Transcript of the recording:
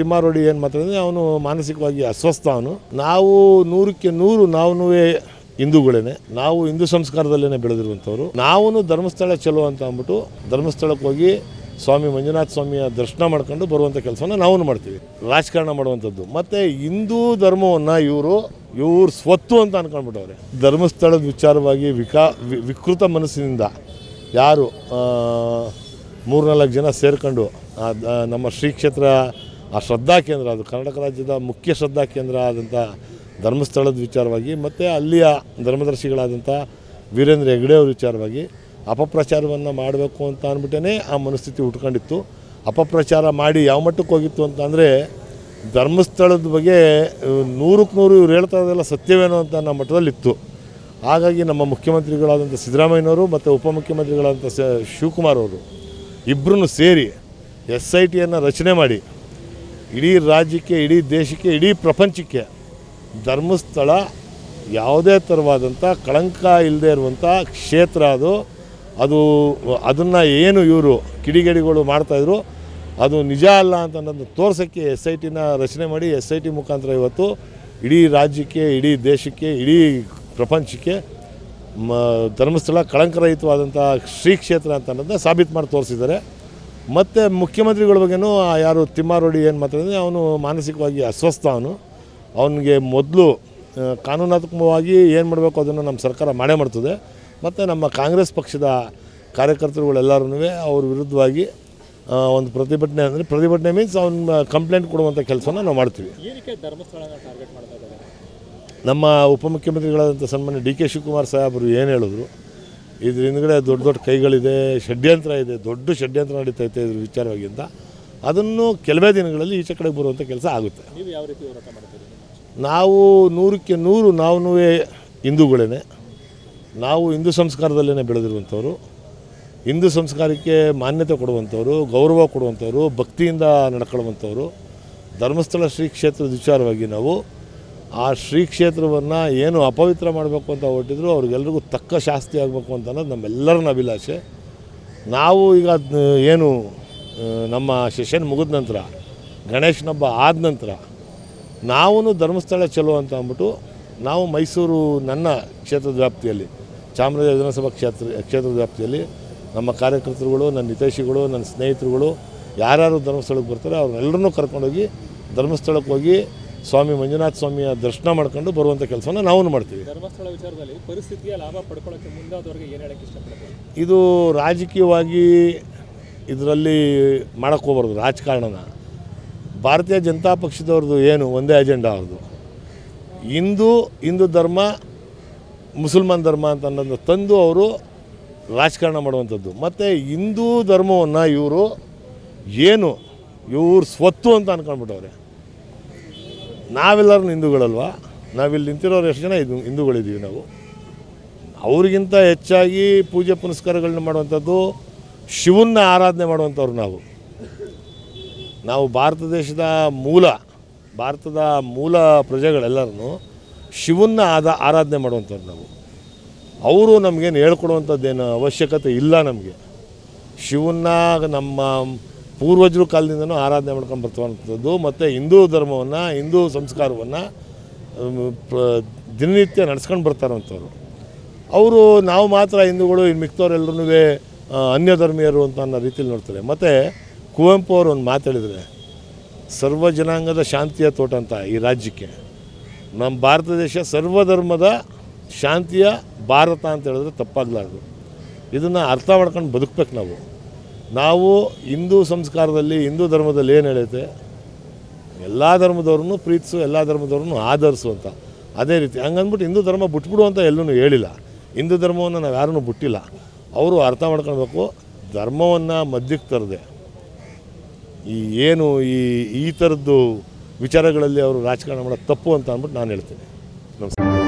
ತಿಮ್ಮಾರೋಡಿ ಏನು ಮಾತಾಡಿದ್ರೆ ಅವನು ಮಾನಸಿಕವಾಗಿ ಅಸ್ವಸ್ಥ ಅವನು. ನಾವು ನೂರಕ್ಕೆ ನೂರು ನಾವು ಹಿಂದೂಗಳೇನೆ. ನಾವು ಹಿಂದೂ ಸಂಸ್ಕಾರದಲ್ಲೇ ಬೆಳೆದಿರುವಂಥವ್ರು. ನಾವು ಧರ್ಮಸ್ಥಳ ಚಲೋ ಅಂತ ಅಂದ್ಬಿಟ್ಟು ಧರ್ಮಸ್ಥಳಕ್ಕೆ ಹೋಗಿ ಸ್ವಾಮಿ ಮಂಜುನಾಥ ಸ್ವಾಮಿಯ ದರ್ಶನ ಮಾಡ್ಕೊಂಡು ಬರುವಂಥ ಕೆಲಸನ ನಾವು ಮಾಡ್ತೀವಿ. ರಾಜಕಾರಣ ಮಾಡುವಂಥದ್ದು. ಮತ್ತು ಹಿಂದೂ ಧರ್ಮವನ್ನು ಇವರು, ಇವ್ರ ಸ್ವತ್ತು ಅಂತ ಅಂದ್ಕೊಂಡ್ಬಿಟ್ಟವ್ರೆ ಧರ್ಮಸ್ಥಳದ ವಿಚಾರವಾಗಿ ವಿಕಾ ವಿಕೃತ ಮನಸ್ಸಿನಿಂದ ಯಾರು ಮೂರ್ನಾಲ್ಕು ಜನ ಸೇರ್ಕೊಂಡು ನಮ್ಮ ಶ್ರೀ ಕ್ಷೇತ್ರ ಆ ಶ್ರದ್ಧಾ ಕೇಂದ್ರ, ಅದು ಕರ್ನಾಟಕ ರಾಜ್ಯದ ಮುಖ್ಯ ಶ್ರದ್ಧಾ ಕೇಂದ್ರ ಆದಂಥ ಧರ್ಮಸ್ಥಳದ ವಿಚಾರವಾಗಿ ಮತ್ತು ಅಲ್ಲಿಯ ಧರ್ಮದರ್ಶಿಗಳಾದಂಥ ವೀರೇಂದ್ರ ಹೆಗ್ಡೆ ಅವ್ರ ವಿಚಾರವಾಗಿ ಅಪಪ್ರಚಾರವನ್ನು ಮಾಡಬೇಕು ಅಂತ ಅಂದ್ಬಿಟ್ಟೇ ಆ ಮನಸ್ಥಿತಿ ಉಟ್ಕೊಂಡಿತ್ತು. ಅಪಪ್ರಚಾರ ಮಾಡಿ ಯಾವ ಮಟ್ಟಕ್ಕೆ ಹೋಗಿತ್ತು ಅಂತ ಅಂದರೆ ಧರ್ಮಸ್ಥಳದ ಬಗ್ಗೆ ನೂರಕ್ಕೆ ನೂರು ಇವ್ರು ಹೇಳ್ತಾ ಇರೋದೆಲ್ಲ ಸತ್ಯವೇನೋ ಅಂತ ನಮ್ಮ ಮಟ್ಟದಲ್ಲಿತ್ತು. ಹಾಗಾಗಿ ನಮ್ಮ ಮುಖ್ಯಮಂತ್ರಿಗಳಾದಂಥ ಸಿದ್ದರಾಮಯ್ಯನವರು ಮತ್ತು ಉಪಮುಖ್ಯಮಂತ್ರಿಗಳಾದಂಥ ಶಿವಕುಮಾರ್ ಅವರು ಇಬ್ಬರೂ ಸೇರಿ ಎಸ್ ಐ ಟಿಯನ್ನು ರಚನೆ ಮಾಡಿ ಇಡೀ ರಾಜ್ಯಕ್ಕೆ, ಇಡೀ ದೇಶಕ್ಕೆ, ಇಡೀ ಪ್ರಪಂಚಕ್ಕೆ ಧರ್ಮಸ್ಥಳ ಯಾವುದೇ ಥರವಾದಂಥ ಕಳಂಕ ಇಲ್ಲದೆ ಇರುವಂಥ ಕ್ಷೇತ್ರ ಅದು. ಅದು ಅದನ್ನು ಏನು ಇವರು ಕಿಡಿಗೇಡಿಗಳು ಮಾಡ್ತಾಯಿದ್ರು ಅದು ನಿಜ ಅಲ್ಲ ಅಂತ ಅನ್ನೋದನ್ನು ತೋರ್ಸೋಕ್ಕೆ ಎಸ್ ಐ ಟಿನ ರಚನೆ ಮಾಡಿ, ಎಸ್ ಐ ಟಿ ಮುಖಾಂತರ ಇವತ್ತು ಇಡೀ ರಾಜ್ಯಕ್ಕೆ, ಇಡೀ ದೇಶಕ್ಕೆ, ಇಡೀ ಪ್ರಪಂಚಕ್ಕೆ ಮ ಧರ್ಮಸ್ಥಳ ಕಳಂಕರಹಿತವಾದಂಥ ಶ್ರೀ ಕ್ಷೇತ್ರ ಅಂತ ಅನ್ನೋದನ್ನ ಸಾಬೀತು ಮಾಡಿ ತೋರಿಸಿದ್ದಾರೆ. ಮತ್ತು ಮುಖ್ಯಮಂತ್ರಿಗಳ ಬಗ್ಗೆನೂ ಯಾರು ತಿಮ್ಮಾರೋಡಿ ಏನು ಮಾತಾಡಿದ್ರೆ ಅವನು ಮಾನಸಿಕವಾಗಿ ಅಸ್ವಸ್ಥ ಅವನು. ಅವನಿಗೆ ಮೊದಲು ಕಾನೂನಾತ್ಮಕವಾಗಿ ಏನು ಮಾಡಬೇಕು ಅದನ್ನು ನಮ್ಮ ಸರ್ಕಾರ ಮಾಡೇ ಮಾಡ್ತದೆ. ಮತ್ತು ನಮ್ಮ ಕಾಂಗ್ರೆಸ್ ಪಕ್ಷದ ಕಾರ್ಯಕರ್ತರುಗಳೆಲ್ಲರೂ ಅವ್ರ ವಿರುದ್ಧವಾಗಿ ಒಂದು ಪ್ರತಿಭಟನೆ ಅಂದರೆ ಪ್ರತಿಭಟನೆ ಮೀನ್ಸ್ ಅವ್ನ ಕಂಪ್ಲೇಂಟ್ ಕೊಡುವಂಥ ಕೆಲಸನ ನಾವು ಮಾಡ್ತೀವಿ. ನಮ್ಮ ಉಪಮುಖ್ಯಮಂತ್ರಿಗಳಾದಂಥ ಸನ್ಮಾನ್ಯ ಡಿ ಕೆ ಶಿವಕುಮಾರ್ ಸಾಹೇಬರು ಏನು ಹೇಳಿದ್ರು ಇದ್ರ ಹಿಂದ್ಗಡೆ ದೊಡ್ಡ ದೊಡ್ಡ ಕೈಗಳಿದೆ ಷಡ್ಯಂತ್ರ ಇದೆ ದೊಡ್ಡ ಷಡ್ಯಂತ್ರ ನಡೀತೈತೆ ಇದ್ರ ವಿಚಾರವಾಗಿ ಅಂತ ಅದನ್ನು ಕೆಲವೇ ದಿನಗಳಲ್ಲಿ ಈಚೆ ಕಡೆಗೆ ಬರುವಂಥ ಕೆಲಸ ಆಗುತ್ತೆ. ನೀವು ಯಾವ ರೀತಿ ಹೋರಾಟ ಮಾಡ್ತೀರಿ? ನಾವು ನೂರಕ್ಕೆ ನೂರು ನಾವು ಹಿಂದೂಗಳೇ ನಾವು ಹಿಂದೂ ಸಂಸ್ಕಾರದಲ್ಲೇ ಬೆಳೆದಿರುವಂಥವ್ರು. ಹಿಂದೂ ಸಂಸ್ಕಾರಕ್ಕೆ ಮಾನ್ಯತೆ ಕೊಡುವಂಥವ್ರು ಗೌರವ ಕೊಡುವಂಥವ್ರು ಭಕ್ತಿಯಿಂದ ನಡ್ಕೊಳ್ಳುವಂಥವ್ರು ಧರ್ಮಸ್ಥಳ ಶ್ರೀ ಕ್ಷೇತ್ರದ ವಿಚಾರವಾಗಿ ನಾವು ಆ ಶ್ರೀ ಕ್ಷೇತ್ರವನ್ನು ಏನು ಅಪವಿತ್ರ ಮಾಡಬೇಕು ಅಂತ ಹೊರಟಿದ್ರು, ಅವ್ರಿಗೆಲ್ರಿಗೂ ತಕ್ಕ ಶಾಸ್ತಿ ಆಗಬೇಕು ಅಂತ ಅನ್ನೋದು ನಮ್ಮೆಲ್ಲರನ್ನ ಅಭಿಲಾಷೆ. ನಾವು ಈಗ ಏನು ನಮ್ಮ ಸೆಷನ್ ಮುಗಿದ ನಂತರ, ಗಣೇಶನ ಹಬ್ಬ ಆದ ನಂತರ ನಾವು ಧರ್ಮಸ್ಥಳ ಚಲೋ ಅಂತ ಅಂದ್ಬಿಟ್ಟು, ನಾವು ಮೈಸೂರು ನನ್ನ ಕ್ಷೇತ್ರದ ವ್ಯಾಪ್ತಿಯಲ್ಲಿ, ಚಾಮರಾಜ ವಿಧಾನಸಭಾ ಕ್ಷೇತ್ರ, ಕ್ಷೇತ್ರದ ವ್ಯಾಪ್ತಿಯಲ್ಲಿ, ನಮ್ಮ ಕಾರ್ಯಕರ್ತರುಗಳು, ನನ್ನ ಹಿತೈಷಿಗಳು, ನನ್ನ ಸ್ನೇಹಿತರುಗಳು, ಯಾರ್ಯಾರು ಧರ್ಮಸ್ಥಳಕ್ಕೆ ಬರ್ತಾರೆ ಅವ್ರನ್ನೆಲ್ಲರನ್ನೂ ಕರ್ಕೊಂಡೋಗಿ ಧರ್ಮಸ್ಥಳಕ್ಕೆ ಹೋಗಿ ಸ್ವಾಮಿ ಮಂಜುನಾಥ ಸ್ವಾಮಿಯ ದರ್ಶನ ಮಾಡ್ಕೊಂಡು ಬರುವಂಥ ಕೆಲಸವನ್ನು ನಾವು ಮಾಡ್ತೀವಿ. ಧರ್ಮಸ್ಥಳ ವಿಚಾರದಲ್ಲಿ ಪರಿಸ್ಥಿತಿಯ ಲಾಭ ಪಡ್ಕೊಳ್ಳೋಕ್ಕೆ ಮುಂದಾದವರಿಗೆ ಏನು ಹೇಳಕ್ಕೆ ಇಷ್ಟಪಡ್ತೀವಿ ಇದು ರಾಜಕೀಯವಾಗಿ ಇದರಲ್ಲಿ ಮಾಡೋಕ್ಕೆ ಹೋಗ್ಬಾರ್ದು ರಾಜಕಾರಣನ. ಭಾರತೀಯ ಜನತಾ ಪಕ್ಷದವ್ರದ್ದು ಏನು? ಒಂದೇ ಅಜೆಂಡಾ ಅವ್ರದ್ದು. ಹಿಂದೂ ಹಿಂದೂ ಧರ್ಮ ಮುಸಲ್ಮಾನ್ ಧರ್ಮ ಅಂತ ಅನ್ನೋದನ್ನ ತಂದು ಅವರು ರಾಜಕಾರಣ ಮಾಡುವಂಥದ್ದು. ಮತ್ತು ಹಿಂದೂ ಧರ್ಮವನ್ನು ಇವರು ಏನು? ಇವ್ರ ಸ್ವತ್ತು ಅಂತ ಅಂದ್ಕೊಂಡ್ಬಿಟ್ಟವ್ರೆ ನಾವೆಲ್ಲರೂ ಹಿಂದೂಗಳಲ್ವಾ? ನಾವಿಲ್ಲಿ ನಿಂತಿರೋರು ಎಷ್ಟು ಜನ ಇದು ಹಿಂದೂಗಳಿದ್ದೀವಿ ನಾವು? ಅವ್ರಿಗಿಂತ ಹೆಚ್ಚಾಗಿ ಪೂಜೆ ಪುನಸ್ಕಾರಗಳನ್ನ ಮಾಡುವಂಥದ್ದು, ಶಿವನ್ನ ಆರಾಧನೆ ಮಾಡುವಂಥವ್ರು ನಾವು. ನಾವು ಭಾರತ ದೇಶದ ಮೂಲ, ಭಾರತದ ಮೂಲ ಪ್ರಜೆಗಳೆಲ್ಲರೂ ಶಿವನ್ನ ಆದ ಆರಾಧನೆ ಮಾಡುವಂಥವ್ರು ನಾವು. ಅವರು ನಮಗೇನು ಹೇಳ್ಕೊಡುವಂಥದ್ದೇನು ಅವಶ್ಯಕತೆ ಇಲ್ಲ ನಮಗೆ. ಶಿವನ್ನ ನಮ್ಮ ಪೂರ್ವಜರ ಕಾಲದಿಂದನೂ ಆರಾಧನೆ ಮಾಡ್ಕೊಂಡು ಬರ್ತವಂಥದ್ದು ಮತ್ತು ಹಿಂದೂ ಧರ್ಮವನ್ನು, ಹಿಂದೂ ಸಂಸ್ಕಾರವನ್ನು ದಿನನಿತ್ಯ ನಡ್ಸ್ಕೊಂಡು ಬರ್ತಾರಂಥವ್ರು ಅವರು ನಾವು ಮಾತ್ರ ಹಿಂದೂಗಳು ಇನ್ನು ಮಿಕ್ತವ್ರೆಲ್ಲರೂ ಅನ್ಯ ಧರ್ಮೀಯರು ಅಂತ ಅನ್ನೋ ರೀತಿಯಲ್ಲಿ ನೋಡ್ತಾರೆ. ಮತ್ತು ಕುವೆಂಪು ಅವರು ಒಂದು ಮಾತಾಡಿದರೆ ಸರ್ವ ಜನಾಂಗದ ಶಾಂತಿಯ ತೋಟ ಅಂತ ಈ ರಾಜ್ಯಕ್ಕೆ. ನಮ್ಮ ಭಾರತ ದೇಶ ಸರ್ವಧರ್ಮದ ಶಾಂತಿಯ ಭಾರತ ಅಂತ ಹೇಳಿದ್ರೆ ತಪ್ಪಾಗಲಾರ್ದು. ಇದನ್ನು ಅರ್ಥ ಮಾಡ್ಕೊಂಡು ಬದುಕಬೇಕು ನಾವು. ನಾವು ಹಿಂದೂ ಸಂಸ್ಕಾರದಲ್ಲಿ, ಹಿಂದೂ ಧರ್ಮದಲ್ಲಿ ಏನು ಹೇಳುತ್ತೆ ಎಲ್ಲ ಧರ್ಮದವ್ರನ್ನೂ ಪ್ರೀತಿಸು, ಎಲ್ಲ ಧರ್ಮದವ್ರನ್ನೂ ಆಧರಿಸು ಅಂತ. ಅದೇ ರೀತಿ, ಹಂಗಂದ್ಬಿಟ್ಟು ಹಿಂದೂ ಧರ್ಮ ಬಿಟ್ಬಿಡು ಅಂತ ಎಲ್ಲೂ ಹೇಳಿಲ್ಲ. ಹಿಂದೂ ಧರ್ಮವನ್ನು ನಾವು ಯಾರನ್ನೂ ಬಿಟ್ಟಿಲ್ಲ. ಅವರು ಅರ್ಥ ಮಾಡ್ಕೊಳ್ಬೇಕು, ಧರ್ಮವನ್ನು ಮಧ್ಯಕ್ಕೆ ತರದೆ. ಈ ಏನು ಈ ಈ ಥರದ್ದು ವಿಚಾರಗಳಲ್ಲಿ ಅವರು ರಾಜಕಾರಣ ಮಾಡೋದು ತಪ್ಪು ಅಂತ ಅಂದ್ಬಿಟ್ಟು ನಾನು ಹೇಳ್ತೀನಿ. ನಮಸ್ಕಾರ.